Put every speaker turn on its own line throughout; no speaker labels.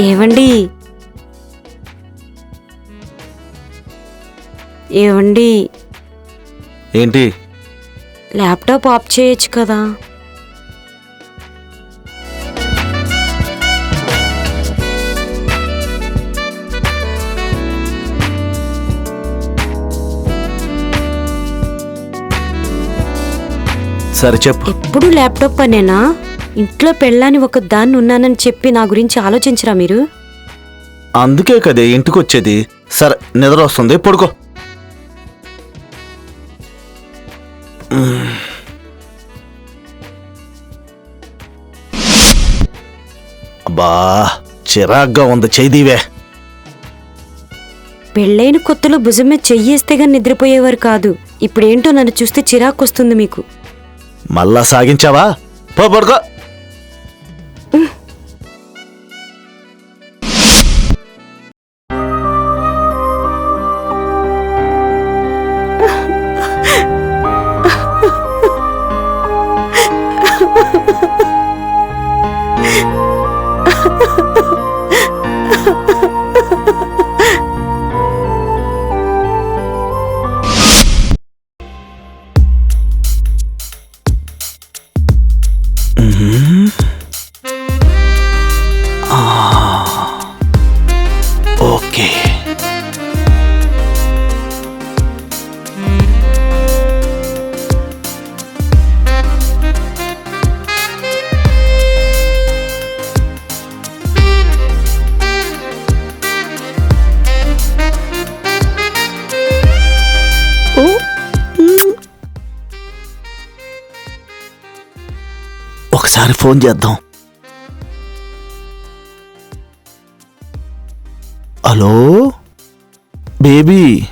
ఏవండి? ఏవండి?
ఏంటి?
ల్యాప్టాప్ ఆఫ్ చేయొచ్చు కదా.
సరే చెప్పు.
ఎప్పుడు ల్యాప్టాప్ పనేనా? ఇంట్లో పెళ్ళాని ఒక దాన్ని ఉన్నానని చెప్పి నా గురించి ఆలోచించరా మీరు?
అందుకే కదే ఇంటికి వచ్చేది సరే నిద్ర వస్తుంది పడుకో. అబ్బా చిరాగ్గా ఉంది చేదీవే.
పెళ్ళైన కొత్తలో భుజం మీద చెయ్యేస్తే గాని నిద్రపోయేవారు కాదు. ఇప్పుడేంటో నన్ను చూస్తే చిరాకు వస్తుంది మీకు.
మళ్ళా సాగించావా? పో పడుకో. うん。ఒకసారి ఫోన్ చేద్దాం. హలో? బేబీ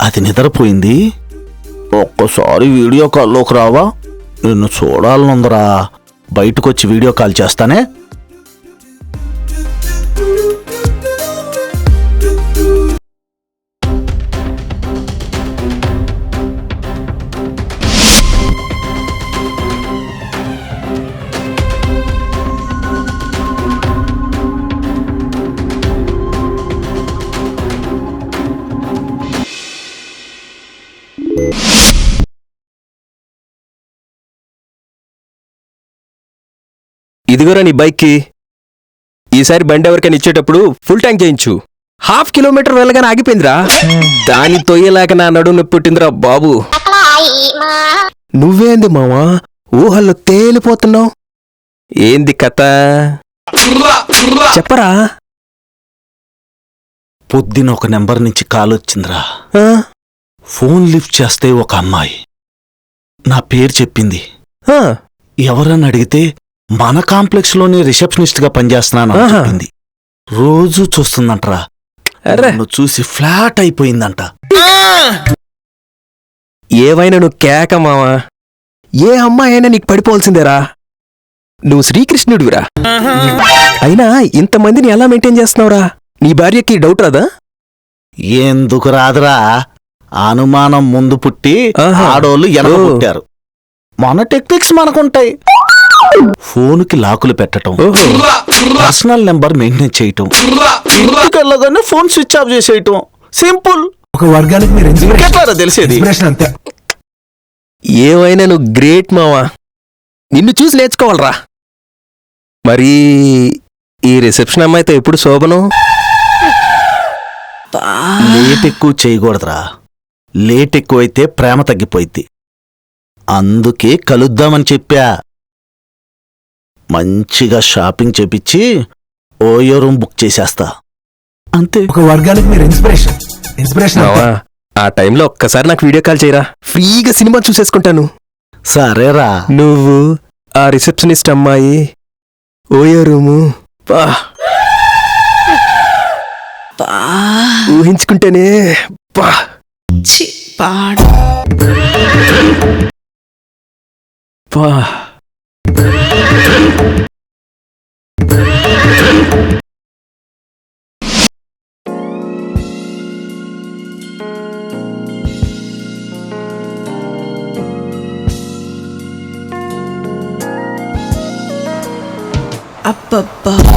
అది నిద్రపోయింది. ఒక్కసారి వీడియో కాల్లోకి రావా? నిన్ను చూడాలనుందరా. బయటకొచ్చి వీడియో కాల్ చేస్తానే?
ఇదిగోరా నీ బైక్కి. ఈసారి బండి ఎవరికైనా ఇచ్చేటప్పుడు ఫుల్ ట్యాంక్ చేయించు. హాఫ్ కిలోమీటర్ వెళ్ళగానే ఆగిపోయిందిరా. దాని తొయ్యలేక నా నడుము నొప్పి పుట్టిందిరా బాబు. నువ్వేంది మావా? ఊహల్లో తేలిపోతున్నావు. ఏంది కథ? చెప్పరా?
పొద్దున ఒక నెంబర్ నుంచి కాల్ వచ్చిందిరా.
ఆ?
ఫోన్ లిఫ్ట్ చేస్తే ఒక అమ్మాయి. నా పేరు చెప్పింది.
ఆ,
ఎవరని అడిగితే మన కాంప్లెక్స్లోనే రిసెప్షనిస్ట్గా పనిచేస్తున్నాను అని
ఆహా.
చెప్పింది. రోజు చూస్తుందంటరా. నన్ను చూసి ఫ్లాట్ అయిపోయిందంట.
ఏవైనా నువ్వు కేక మావా? ఏ అమ్మాయి అయినా నీకు పడిపోవాల్సిందేరా? నువ్వు శ్రీకృష్ణుడివిరా? అయినా ఇంతమందిని ఎలా మెయింటైన్ చేస్తున్నావురా? నీ భార్యకి డౌట్ రాదా?
ఎందుకు రాదురా? అనుమానం ముందు పుట్టి
ఆహా.
ఆడోళ్ళు
ఓ.
పుట్టారు. మన టెక్నిక్స్ మనకుంటాయి. ఫోన్కి లాకులు పెట్టటం.
ఓహో
పర్సనల్ నెంబర్ మెయింటైన్ చేయటం. ఫోన్ స్విచ్ ఆఫ్ చేసేయటం. సింపుల్.
ఒక వర్గానికి మీరు
ఇంకెట్లారా తెలిసేది?
అంతే.
ఏవైనా నువ్వు గ్రేట్ మావా? నిన్ను చూసి నేర్చుకోవాలరా. మరి ఈ రిసెప్షన్ అమ్మాయితో ఎప్పుడు శోభనం?
లేట్ ఎక్కువ చేయకూడదురా. లేట్ ఎక్కువైతే ప్రేమ తగ్గిపోయింది అందుకే కలుద్దామని చెప్పా. మంచిగా షాపింగ్ చేపిచ్చి ఓయో రూమ్ బుక్ చేసేస్తా. అంతే.
ఒక వర్గానికి మీరు ఇన్స్పిరేషన్. ఇన్స్పిరేషన్
మావా ఆ టైంలో ఒక్కసారి నాకు వీడియో కాల్ చేయరా. ఫ్రీగా సినిమా చూసేసుకుంటాను.
సరేరా.
నువ్వు ఆ రిసెప్షనిస్ట్ అమ్మాయి ఓయో రూము. పా. ఊహించుకుంటేనే up above.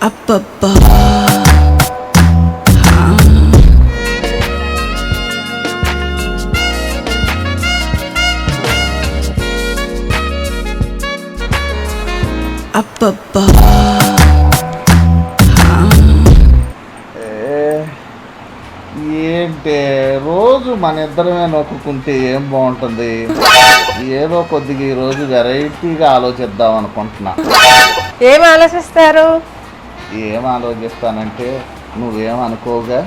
up above. Up above. మన ఇద్దరమే నొక్కుంటే ఏం బాగుంటుంది? ఏదో కొద్దిగా ఈ రోజు వెరైటీగా ఆలోచిద్దాం అనుకుంటున్నా.
ఏం ఆలోచిస్తారు?
ఏం ఆలోచిస్తానంటే నువ్వేం అనుకోగా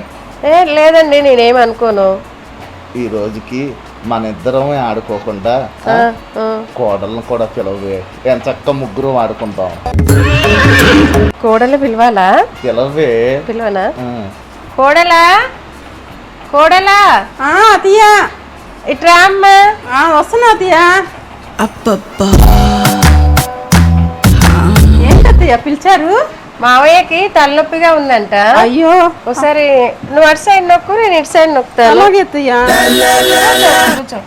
ఏ లేదండి నేనేం అనుకోను.
ఈ రోజుకి మన ఇద్దరమే ఆడుకోకుండా. కోడలను కూడా పిలవే. ఎంత చక్క ముగ్గురు ఆడుకుందాం.
కోడలు పిలవాలా?
పిలవే.
పిలవనా. కోడలా? కోడలా?
అతయ్యా
ఇట్రా అమ్మా.
వస్తున్నా ఏంటత్తయ్య పిలిచారు?
మావయ్యకి తలనొప్పిగా ఉందంట.
అయ్యో.
ఒకసారి నువ్వు అటు సైడ్ నొక్కు నేను ఇటు సైడ్ నొక్కుతాను.
అలాగే అత్తయ్యా
కూర్చో.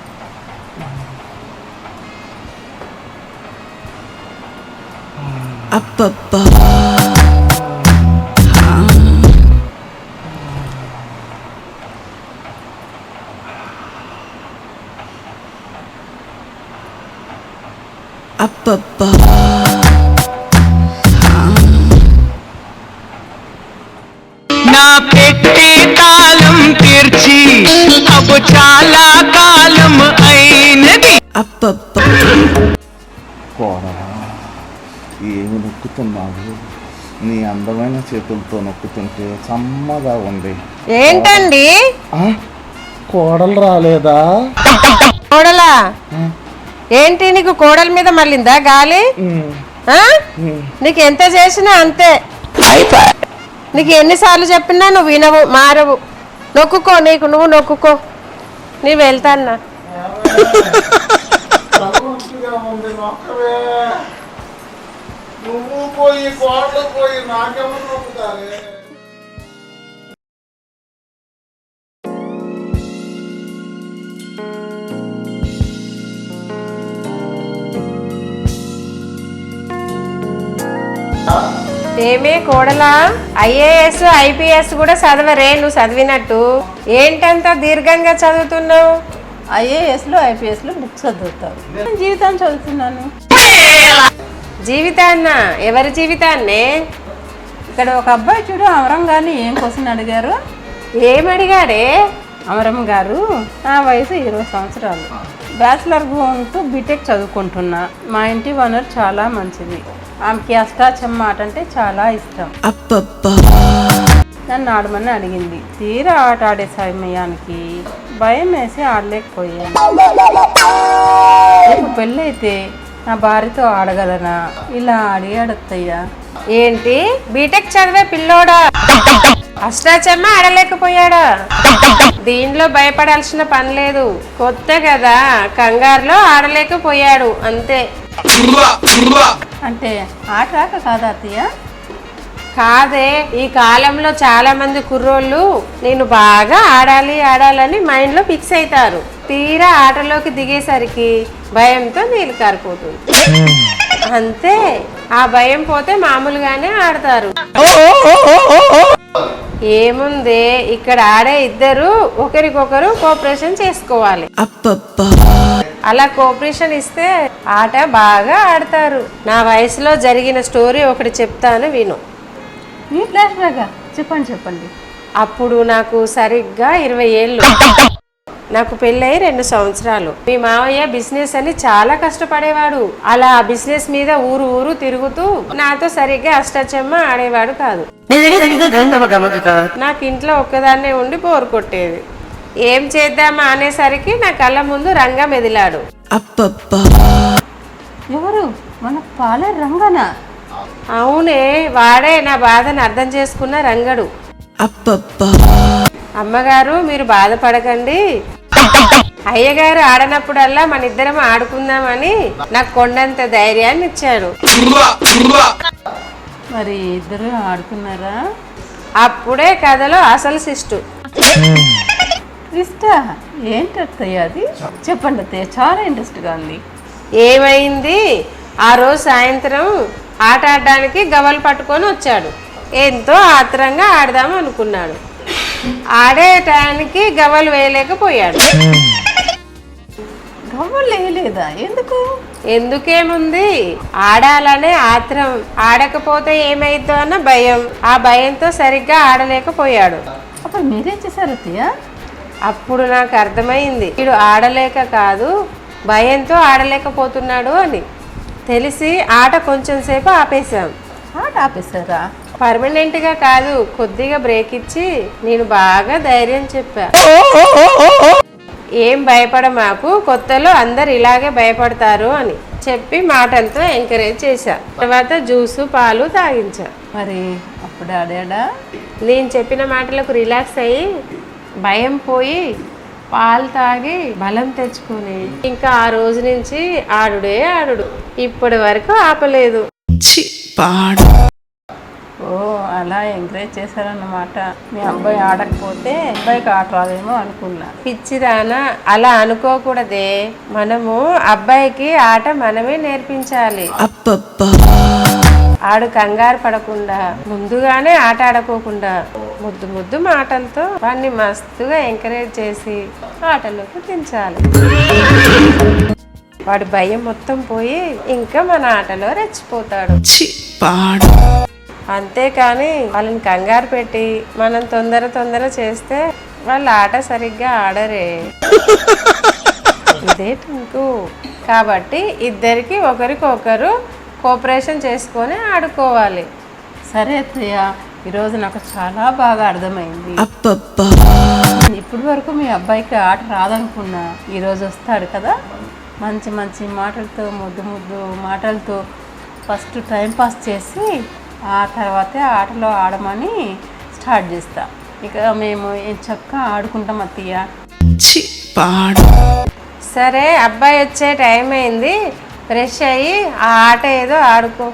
నా పెట్టి తాళం తీర్చి అబ్బు చాలా కాలం అయినది.
కోడలా ఏమి నొక్కుతున్నావు? నీ అందమైన చేతులతో నొక్కుతుంటే సమ్మగా ఉంది.
ఏంటండి?
ఆ? కోడలు రాలేదా?
కోడలా? ఏంటి నీకు కోడల మీద మళ్ళిందా గాలి? ఆ? నీకు ఎంత చేసినా అంతే. నీకు ఎన్నిసార్లు చెప్పినా నువ్వు వినవు మారవు. నొక్కుకో నీకు నువ్వు నొక్కుకో. నీ వెళ్తాన్నా.
నువ్వు పోయి కోడలు పోయి నాకెవరు నొక్కుతారే?
ఏమే కోడలా? ఐఏఎస్ ఐపీఎస్ కూడా చదవరే నువ్వు చదివినట్టు. ఏంటంత దీర్ఘంగా చదువుతున్నావు?
ఐఏఎస్లో ఐపీఎస్లో బుక్స్ చదువుతారు. నేను జీవితం చదువుతున్నాను?
జీవితాన్న? ఎవరి జీవితాన్నే?
ఇక్కడ ఒక అబ్బాయి చూడు అమరం గారిని ఏం క్వశ్చన్ అడిగారు?
ఏమడిగాడే?
అమరం గారు నా వయసు ఇరవై సంవత్సరాలు. బ్యాచిలర్ ఉంటూ బీటెక్ చదువుకుంటున్నా. మా ఇంటి ఓనర్ చాలా మంచిది. ఆమెకి అష్టాచమ్మ ఆట అంటే చాలా ఇష్టం. నన్ను ఆడమని అడిగింది. తీరా ఆట ఆడే సమయానికి భయం వేసి ఆడలేకపోయాను. రేపు పెళ్ళైతే నా భార్యతో ఆడగలనా? ఇలా అడిగాడు అత్తయ్య
ఏంటి? బీటెక్ చదివే పిల్లోడా? అష్టాచమ్మ ఆడలేకపోయాడా. దీనిలో భయపడాల్సిన పని లేదు. కొత్త కదా కంగారులో ఆడలేకపోయాడు అంతే.
అంటే ఆట రాక కాదా అత్తయ్య?
కాదే ఈ కాలంలో చాలా మంది కుర్రోళ్ళు నేను బాగా ఆడాలి ఆడాలని మైండ్లో ఫిక్స్ అవుతారు తీరా ఆటలోకి దిగేసరికి భయంతో నీళ్ళు కారిపోతుంది. అంతే. ఆ భయం పోతే మామూలుగానే ఆడతారు. ఏముంది? ఇక్కడ ఆడే ఇద్దరు ఒకరికొకరు కోఆపరేషన్ చేసుకోవాలి. అలా కోఆపరేషన్ ఇస్తే ఆట బాగా ఆడతారు. నా వయసులో జరిగిన స్టోరీ ఒకటి చెప్తాను విను.
చెప్పండి చెప్పండి.
అప్పుడు నాకు సరిగ్గా ఇరవై ఏళ్ళు. నాకు పెళ్ళయి రెండు సంవత్సరాలు. మీ మావయ్య బిజినెస్ అని చాలా కష్టపడేవాడు. అలా ఆ బిజినెస్ మీద ఊరు ఊరు తిరుగుతూ నాతో సరిగ్గా అష్టచమ్మ ఆడేవాడు కాదు. నాకు ఇంట్లో ఒక్కదాన్నే ఉండి బోర్ కొట్టేది. ఏం చేద్దామా అనేసరికి నా కళ్ళ ముందు రంగా మెదిలాడు.
ఎవరు? మన పాల రంగనా?
అవునే వాడే నా బాధను అర్థం చేసుకున్న రంగడు. అమ్మగారు మీరు బాధపడకండి. అయ్యగారు ఆడనప్పుడల్లా మన ఇద్దరం ఆడుకుందామని నాకు కొండంత ధైర్యాన్ని ఇచ్చాడు
మరి ఇద్దరు ఆడుకున్నారా?
అప్పుడే కథలో అసలు శిష్టు
ఇష్టా ఏంటి అత్తయ్య అది? చెప్పండి అత్తయ్య చాలా ఇంట్రెస్ట్గా ఉంది.
ఏమైంది? ఆ రోజు సాయంత్రం ఆట ఆడడానికి గవ్వలు పట్టుకొని వచ్చాడు. ఎంతో ఆత్రంగా ఆడదాం అనుకున్నాడు. ఆడే టయానికి గవ్వలు వేయలేకపోయాడు.
టవల్ వేయలేదా? ఎందుకు?
ఎందుకేముంది? ఆడాలనే ఆత్రం. ఆడకపోతే ఏమైద్దో అన్న భయం. ఆ భయంతో సరిగ్గా ఆడలేకపోయాడు.
అప్పుడు మీరేం చేశారు అత్తయ్య?
అప్పుడు నాకు అర్థమైంది. వీడు ఆడలేక కాదు భయంతో ఆడలేకపోతున్నాడు అని. తెలిసి ఆట కొంచెం సేపు ఆపేశాం.
ఆట ఆపేశారా?
పర్మనెంట్గా కాదు కొద్దిగా బ్రేక్ ఇచ్చి నేను బాగా ధైర్యం చెప్పా. ఏం భయపడ మాకు కొత్తలో అందరు ఇలాగే భయపడతారు అని చెప్పి మాటలతో ఎంకరేజ్ చేశా. తర్వాత జ్యూసు పాలు తాగించా.
మరి అప్పుడు ఆడాడా
నేను చెప్పిన మాటలకు రిలాక్స్ అయ్యి భయం పోయి పాలు తాగి బలం తెచ్చుకొని ఇంకా ఆ రోజు నుంచి ఆడుడే ఆడుడు. ఇప్పటి వరకు ఆపలేదు.
ఓ అలా ఎంకరేజ్ చేశారన్నమాట. మీ అబ్బాయి ఆడకపోతే అబ్బాయికి ఆట రాదేమో అనుకున్నా.
పిచ్చిదానా అలా అనుకోకూడదే. మనము అబ్బాయికి ఆట మనమే నేర్పించాలి. ఆడు కంగారు పడకుండా ముందుగానే ఆట ఆడుకోకుండా ముద్దు ముద్దు మాటలతో వాడిని మస్తుగా ఎంకరేజ్ చేసి ఆటలోకి దించాలి. వాడి భయం మొత్తం పోయి ఇంకా మన ఆటలో రెచ్చిపోతాడు. అంతేకాని వాళ్ళని కంగారు పెట్టి మనం తొందర తొందర చేస్తే వాళ్ళు ఆట సరిగ్గా ఆడరే. ఇదే టింకు కాబట్టి ఇద్దరికి ఒకరికొకరు కోఆపరేషన్ చేసుకొని ఆడుకోవాలి.
సరే అత్తయ్య ఈరోజు నాకు చాలా బాగా అర్థమైంది. ఇప్పటి వరకు మీ అబ్బాయికి ఆట రాదనుకున్నా. ఈరోజు వస్తాడు కదా? మంచి మంచి మాటలతో ముద్దు ముద్దు మాటలతో ఫస్ట్ టైం పాస్ చేసి ఆ తర్వాతే ఆటలో ఆడమని స్టార్ట్ చేస్తా. ఇక మేము చక్కగా ఆడుకుంటాం అత్తయ్య.
సరే అబ్బాయి వచ్చే టైం అయింది. ఫ్రెష్ అయ్యి ఆ ఆట ఏదో ఆడుకో.